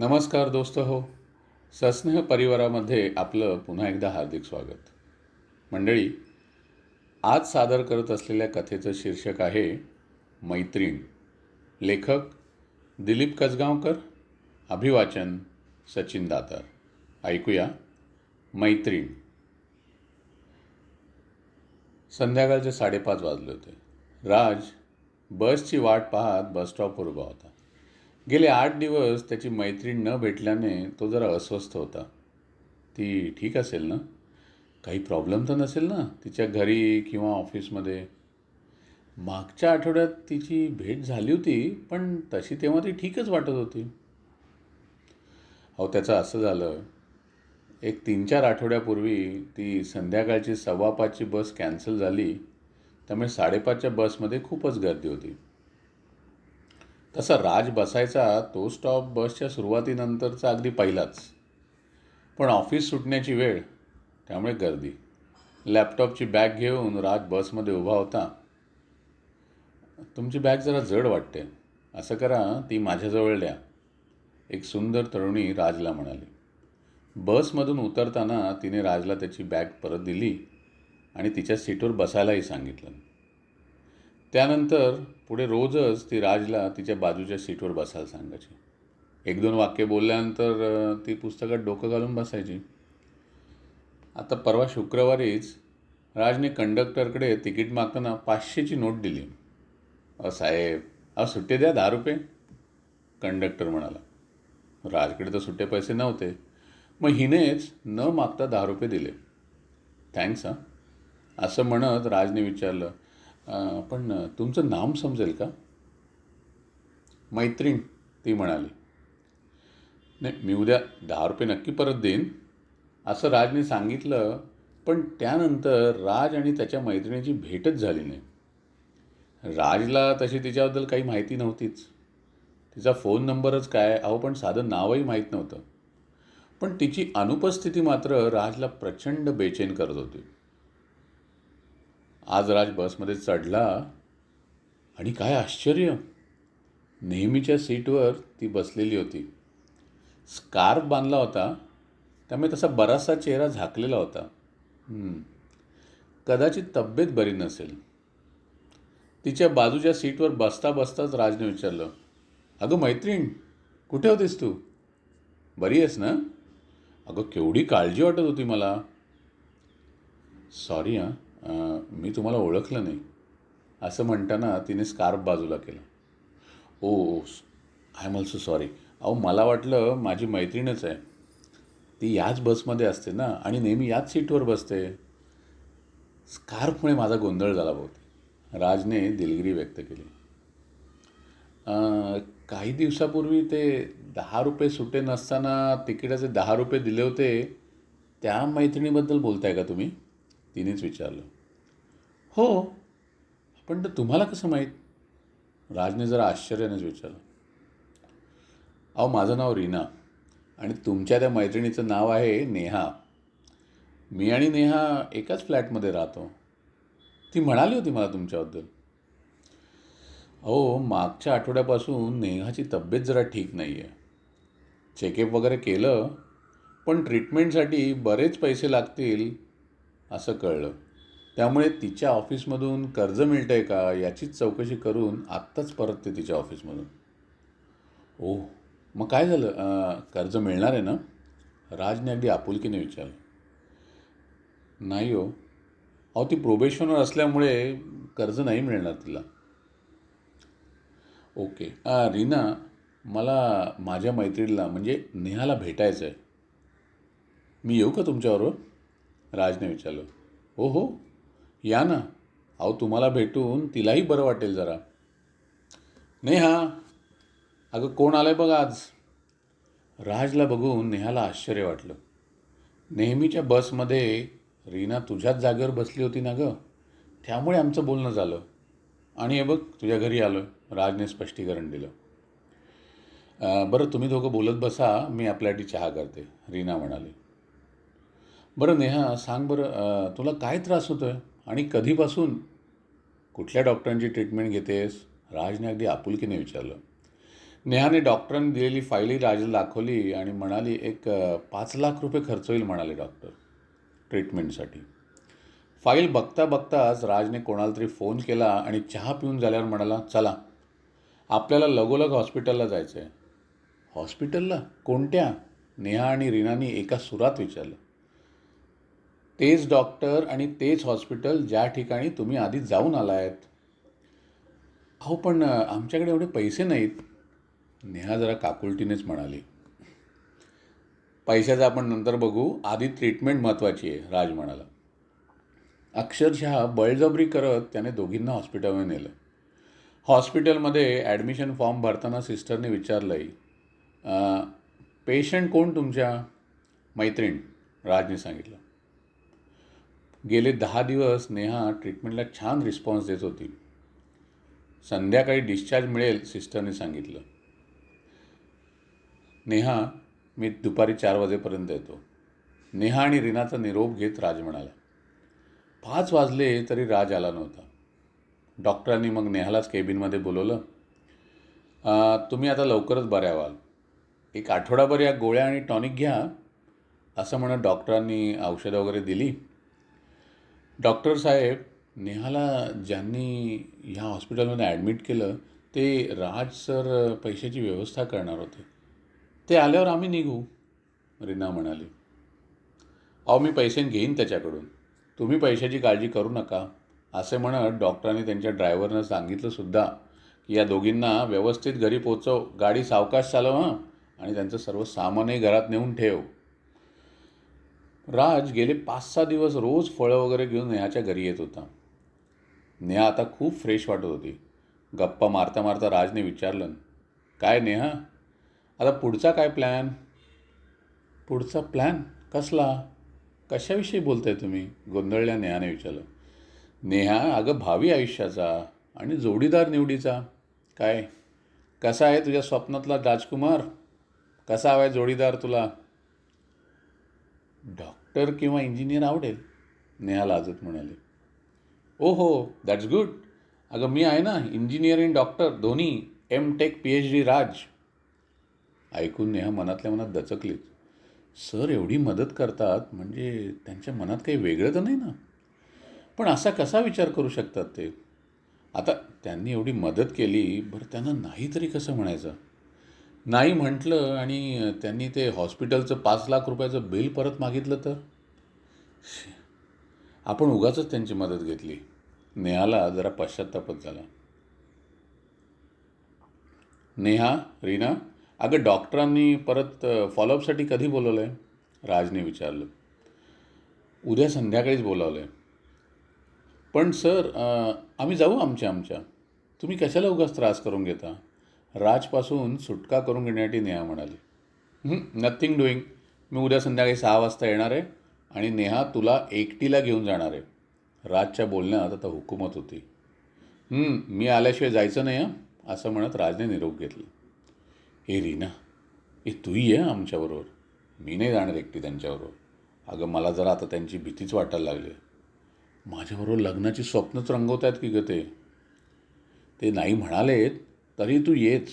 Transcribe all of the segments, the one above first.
नमस्कार दोस्त हो. सस्नेह परिवारामध्ये आपलं पुन्हा एकदा हार्दिक स्वागत. मंडळी आज सादर करत असलेल्या कथेचं शीर्षक आहे मैत्रीण. लेखक दिलीप कसगावकर अभिवाचन सचिन दातार. ऐकूया मैत्रीण. संध्याकाळचे साडेपाच वाजले होते. राज बसची वाट पाहत बसस्टॉपवर उभा होता. गेले आठ दिवस त्याची मैत्रीण न भेटल्याने तो जरा अस्वस्थ होता. ती ठीक असेल ना? काही प्रॉब्लेम तर नसेल ना तिच्या घरी किंवा ऑफिसमध्ये? मागच्या आठवड्यात तिची भेट झाली होती पण तशी तेव्हा ती ठीकच वाटत होती. अहो त्याचं असं झालं. एक तीन चार आठवड्यापूर्वी ती संध्याकाळची सव्वा पाचची बस कॅन्सल झाली. त्यामुळे साडेपाचच्या बसमध्ये खूपच गर्दी होती. तसा राज बसायचा तो स्टॉप बसच्या सुरुवातीनंतरचा अगदी पहिलाच. पण ऑफिस सुटण्याची वेळ त्यामुळे गर्दी. लॅपटॉपची बॅग घेऊन राज बसमध्ये उभा होता. तुमची बॅग जरा जड वाटते. असं करा ती माझ्याजवळ द्या. एक सुंदर तरुणी राजला म्हणाली. बसमधून उतरताना तिने राजला त्याची बॅग परत दिली आणि तिच्या सीटवर बसायलाही सांगितलं. त्यानंतर पुढे रोजच ती राजला तिच्या बाजूच्या सीटवर बसायला सांगायची. एक दोन वाक्य बोलल्यानंतर ती पुस्तकात डोकं घालून बसायची. आता परवा शुक्रवारीच राजने कंडक्टरकडे तिकीट मागताना पाचशेची नोट दिली. अ साहेब अ सुट्टे द्या दहा रुपये. कंडक्टर म्हणाला राजकडे तर सुट्टे पैसे नव्हते. मग हिनेच न मागता दहा रुपये दिले. थँक्स हां असं म्हणत राजने विचारलं पण तुमचं नाम समजेल का? मैत्रीण ती म्हणाली. नाही मी उद्या दहा रुपये नक्की परत देईन असं राजने सांगितलं पण त्यानंतर राज आणि त्याच्या मैत्रिणीची भेटच झाली नाही. राजला तशी तिच्याबद्दल काही माहिती नव्हतीच. तिचा फोन नंबरच काय अहो पण साधं नावही माहीत नव्हतं. पण तिची अनुपस्थिती मात्र राजला प्रचंड बेचैन करत होती. आज राज बसमध्ये चढला आणि काय आश्चर्य. नेहमीच्या सीटवर ती बसलेली होती. स्कार्फ बांधला होता त्यामुळे तसा बराचसा चेहरा झाकलेला होता. कदाचित तब्येत बरी नसेल. तिच्या बाजूच्या सीटवर बसता बसताच राजने विचारलं अगं मैत्रीण कुठे होतीस तू? बरी आहेस ना? अगं केवढी काळजी वाटत होती मला. सॉरी हां. मी तुम्हाला ओळखलं नाही. असं म्हणताना तिने स्कार्फ बाजूला केला. Oh I am also sorry अहो मला वाटलं माझी मैत्रीणच आहे. ती याच बसमध्ये असते ना आणि नेहमी याच सीटवर बसते. स्कार्फमुळे माझा गोंधळ झाला बहुतेक. राजने दिलगिरी व्यक्त केली. काही दिवसापूर्वी ते दहा रुपये सुटे नसताना तिकिटाचे दहा रुपये दिले होते. त्या मैत्रिणीबद्दल बोलताय का तुम्ही? तिनेच विचारलं. हो. पण ते तुम्हाला कसं माहीत? राजने जरा आश्चर्यानेच विचारलं. अहो माझं नाव रीना आणि तुमच्या त्या मैत्रिणीचं नाव आहे नेहा. मी आणि नेहा एकाच फ्लॅटमध्ये राहतो. ती म्हणाली होती मला तुमच्याबद्दल. अहो मागच्या आठवड्यापासून नेहाची तब्येत जरा ठीक नाही आहे चेकअप वगैरे केलं पण ट्रीटमेंटसाठी बरेच पैसे लागतील. असं कळलं. त्यामुळे तिच्या ऑफिसमधून कर्ज मिळतं आहे का याचीच चौकशी करून आत्ताच परतते तिच्या ऑफिसमधून. ओ मग काय झालं? कर्ज मिळणार आहे ना? राजने अगदी आपुलकीने विचारलं. नाही हो. अहो ती प्रोबेशनवर असल्यामुळे कर्ज नाही मिळणार तिला. ओके. रीना मला माझ्या मैत्रिणीला म्हणजे नेहाला भेटायचं आहे मी येऊ का तुमच्याबरोबर? राजने विचारलं हो हो या ना. अहो तुम्हाला भेटून तिलाही बरं वाटेल जरा. नेहा अगं कोण आलं आहे बघ आज? राजला बघून नेहाला आश्चर्य वाटलं. नेहमीच्या बसमध्ये रीना तुझ्याच जागेवर बसली होती ना गं? त्यामुळे आमचं बोलणं झालं. आणि हे बघ तुझ्या घरी आलो राजने स्पष्टीकरण दिलं. बरं तुम्ही दोघं बोलत बसा. मी आपल्यासाठी चहा करते रीना म्हणाली. बरं नेहा सांग बरं तुला काय त्रास होतो आहे आणि कधीपासून कुठल्या डॉक्टरांची ट्रीटमेंट घेतेस? राजने अगदी आपुलकीने विचारलं. नेहाने डॉक्टरांनी दिलेली फाईलही राजला दाखवली आणि म्हणाली एक पाच लाख रुपये खर्च होईल म्हणाले डॉक्टर ट्रीटमेंटसाठी फाईल बघता बघताच राजने कोणाला तरी फोन केला आणि चहा पिऊन झाल्यावर म्हणाला चला आपल्याला लगोलग हॉस्पिटलला जायचं आहे हॉस्पिटलला? कोणत्या? नेहा आणि रीनानी एका सुरात विचारलं. तेच डॉक्टर आणि तेच हॉस्पिटल ज्या ठिकाणी तुम्ही आधी जाऊन आलायत. अहो पण आमच्याकडे एवढे पैसे नाहीत. नेहा जरा काकुलटीनेच म्हणाली. पैशाचं आपण नंतर बघू. आधी ट्रीटमेंट महत्त्वाची आहे राज म्हणाला. अक्षरशः बळजबरी करत त्याने दोघींना हॉस्पिटलमध्ये नेलं. हॉस्पिटलमध्ये ॲडमिशन फॉर्म भरताना सिस्टरने विचारलंय पेशंट कोण तुमच्या? मैत्रीण राजने सांगितलं. गेले दहा दिवस नेहा ट्रीटमेंटला छान रिस्पॉन्स देत होती. संध्याकाळी डिस्चार्ज मिळेल सिस्टरने सांगितलं. नेहा मी दुपारी चार वाजेपर्यंत येतो. नेहा आणि रीनाचा निरोप घेत राज म्हणाला पाच वाजले तरी राज आला नव्हता. डॉक्टरांनी मग नेहालाच केबिनमध्ये बोलवलं तुम्ही आता लवकरच बऱ्या व्हाल. एक आठवडाभर या गोळ्या आणि टॉनिक घ्या असं म्हणत डॉक्टरांनी औषधं वगैरे दिली. डॉक्टर साहेब नेहाला ज्यांनी ह्या हॉस्पिटलमध्ये ॲडमिट केलं ते राज सर पैशाची व्यवस्था करणार होते. ते आल्यावर आम्ही निघू रीना म्हणाली. अहो मी पैसे घेईन त्याच्याकडून. तुम्ही पैशाची काळजी करू नका. असे म्हणत डॉक्टरांनी त्यांच्या ड्रायव्हरनं सांगितलंसुद्धा की या दोघींना व्यवस्थित घरी पोचव गाडी सावकाश चालव हां आणि त्यांचं सर्व सामानही घरात नेऊन ठेव. राज गेले पाच सहा दिवस रोज फळं वगैरे घेऊन नेहाच्या घरी येत होता. नेहा आता खूप फ्रेश वाटत होती. गप्पा मारता मारता राजने विचारलं काय नेहा आता पुढचा काय प्लॅन पुढचा प्लॅन कसला? कशाविषयी बोलताय तुम्ही? गोंधळल्या नेहाने विचारलं. नेहा अगं भावी आयुष्याचा आणि जोडीदार निवडीचा. काय? कसा आहे तुझ्या स्वप्नातला राजकुमार? कसा हवा आहे जोडीदार तुला? डॉक्टर किंवा इंजिनियर आवडेल नेहा लाजत म्हणाले. ओ हो दॅट्स गुड अगं मी आहे ना इंजिनियर डॉक्टर दोन्ही M tech P H D Raj. ऐकून नेहा मनातल्या मनात दचकलीच सर एवढी मदत करतात म्हणजे त्यांच्या मनात काही वेगळं तर नाही ना? पण असा कसा विचार करू शकतात ते? आता त्यांनी एवढी मदत केली बरं त्यांना नाही तरी कसं म्हणायचं? नाही म्हटलं आणि त्यांनी ते हॉस्पिटलचं पाच लाख रुपयाचं बिल परत मागितलं तर? शी. आपण उगाचच त्यांची मदत घेतली. नेहाला जरा पश्चात्तापच झाला. नेहा रीना अगं डॉक्टरांनी परत फॉलोअपसाठी कधी बोलवलं आहे राजने विचारलं. उद्या संध्याकाळीच बोलावलं आहे पण सर आम्ही जाऊ आमच्या आमच्या. तुम्ही कशाला उगाच त्रास करून घेता? राजपासून सुटका करून घेण्यासाठी नेहा म्हणाली. नथिंग डुईंग मी उद्या संध्याकाळी सहा वाजता येणार आहे आणि नेहा तुला एकटीला घेऊन जाणार आहे. राजच्या बोलण्यात आता हुकूमत होती. मी आल्याशिवाय जायचं नाही हं असं म्हणत राजने निरोप घेतला. हे रीना हे तूही आहे आमच्याबरोबर. मी नाही जाणार एकटी त्यांच्याबरोबर. अगं मला जरा आता त्यांची भीतीच वाटायला लागली. माझ्याबरोबर लग्नाची स्वप्नच रंगवत आहेत की ग ते? ते नाही म्हणालेत तरी तू येच.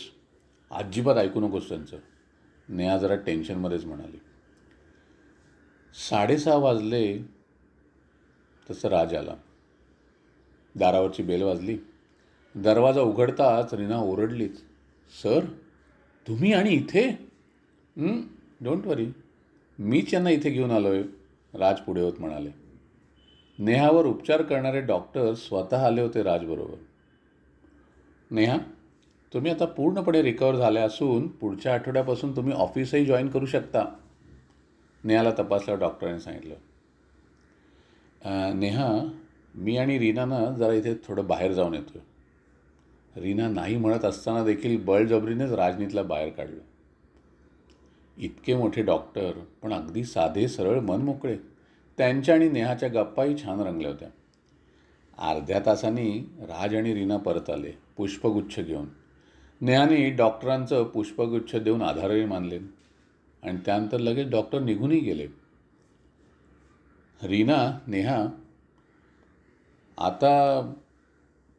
अजिबात ऐकू नकोस त्यांचं. नेहा जरा टेन्शनमध्येच म्हणाली. साडेसहा वाजले तसं राज आला. दारावरची बेल वाजली. दरवाजा उघडताच रीना ओरडलीच. सर तुम्ही आणि इथे? डोंट वरी मीच यांना इथे घेऊन आलो आहे राज पुढे होत म्हणाले. नेहावर उपचार करणारे डॉक्टर स्वतः आले होते राजबरोबर. नेहा तुम्ही आता पूर्णपणे रिकवर झाले असून पुढच्या आठवड्यापासून तुम्ही ऑफिसही जॉईन करू शकता. नेहाला तपासल्यावर डॉक्टरांनी सांगितलं. नेहा मी आणि रीनानं जरा इथे थोडं बाहेर जाऊन येतो रीना नाही म्हणत असताना देखील बळजबरीनेच राजनीतला बाहेर काढलं. इतके मोठे डॉक्टर पण अगदी साधे सरळ मन मोकळे. त्यांच्या आणि नेहाच्या गप्पाही छान रंगल्या होत्या. अर्ध्या तासांनी राज आणि रीना परत आले पुष्पगुच्छ घेऊन. नेहाने डॉक्टरांचं पुष्पगुच्छ देऊन आधारही मानले. आणि त्यानंतर लगेच डॉक्टर निघूनही गेले. रीना नेहा आता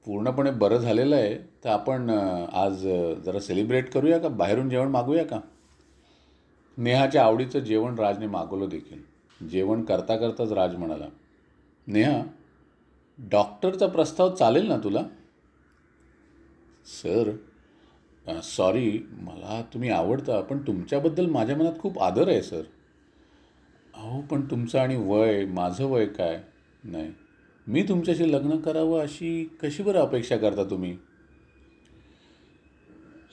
पूर्णपणे बरं झालेलं आहे तर आपण आज जरा सेलिब्रेट करूया का? बाहेरून जेवण मागूया का? नेहाच्या आवडीचं जेवण राजने मागवलं देखील. जेवण करता करताच राज म्हणाला नेहा डॉक्टरचा प्रस्ताव चालेल ना तुला? सर सॉरी मला तुम्ही आवडता पण तुमच्याबद्दल माझ्या मनात खूप आदर आहे सर अहो पण तुमचं आणि वय माझं वय काय? नाही. मी तुमच्याशी लग्न करावं अशी कशी बरं अपेक्षा करता तुम्ही?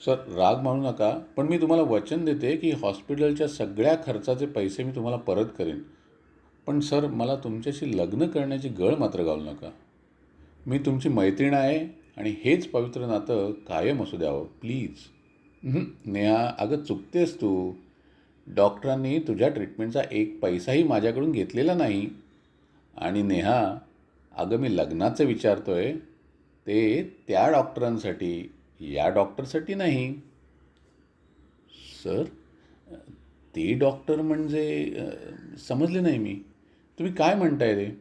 सर राग मानू नका पण मी तुम्हाला वचन देते की हॉस्पिटलच्या सगळ्या खर्चाचे पैसे मी तुम्हाला परत करेन. पण सर मला तुमच्याशी लग्न करण्याची गळ मात्र घालू नका. मी तुमची मैत्रीण आहे आणि हेच पवित्र नातं कायम असू द्यावं. प्लीज. नेहा अगं चुकतेस तू. डॉक्टरांनी तुझ्या ट्रीटमेंटचा एक पैसाही माझ्याकडून घेतलेला नाही. आणि नेहा अगं मी लग्नाचं विचारतोय ते त्या डॉक्टरांसाठी या डॉक्टरसाठी नाही. सर ते डॉक्टर म्हणजे समजले नाही मी. तुम्ही काय म्हणताय ते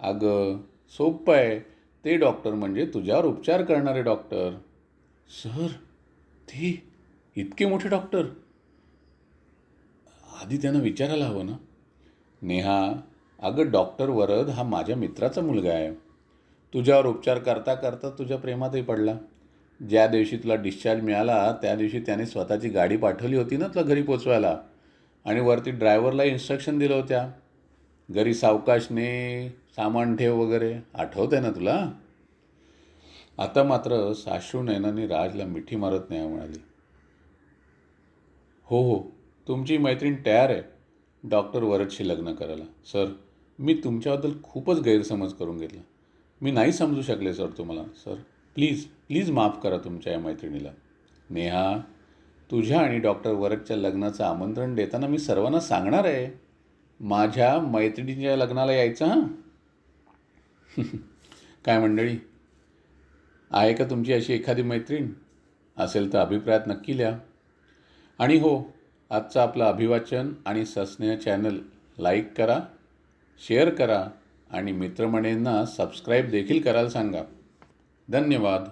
अगं सोपं आहे. ते डॉक्टर म्हणजे तुझ्यावर उपचार करणारे डॉक्टर. सर ते इतके मोठे डॉक्टर. आधी त्यांना विचारायला हवं ना. नेहा अगं डॉक्टर वरद हा माझ्या मित्राचा मुलगा आहे. तुझ्यावर उपचार करता करता तुझ्या प्रेमातही पडला. ज्या दिवशी तुला डिस्चार्ज मिळाला त्या दिवशी त्याने स्वतःची गाडी पाठवली होती ना तुला घरी पोचवायला. आणि वरती ड्रायव्हरला इन्स्ट्रक्शन दिलं होत्या. घरी सावकाशने सामान ठेव वगैरे? आठवत आहे ना तुला? आता मात्र साश्रू नयनाने राजला मिठी मारत नाही म्हणाली. हो हो तुमची मैत्रीण तयार आहे डॉक्टर वरदशी लग्न करायला. सर मी तुमच्याबद्दल खूपच गैरसमज करून घेतला. मी नाही समजू शकले सर तुम्हाला. सर प्लीज प्लीज माफ करा तुमच्या या मैत्रिणीला. नेहा तुझ्या आणि डॉक्टर वरदच्या लग्नाचं आमंत्रण देताना मी सर्वांना सांगणार आहे. माझ्या मैत्रिणीच्या लग्नाला यायचं हां? काय मंडळी? आहे का तुमची अशी एखादी मैत्रीण? असेल तर अभिप्रायात नक्की लिहा. आणि हो आजचं आपलं अभिवाचन आणि सस्नेह चॅनल लाईक करा शेअर करा आणि मित्रमंडळींना सबस्क्राईब देखील करायला सांगा. धन्यवाद.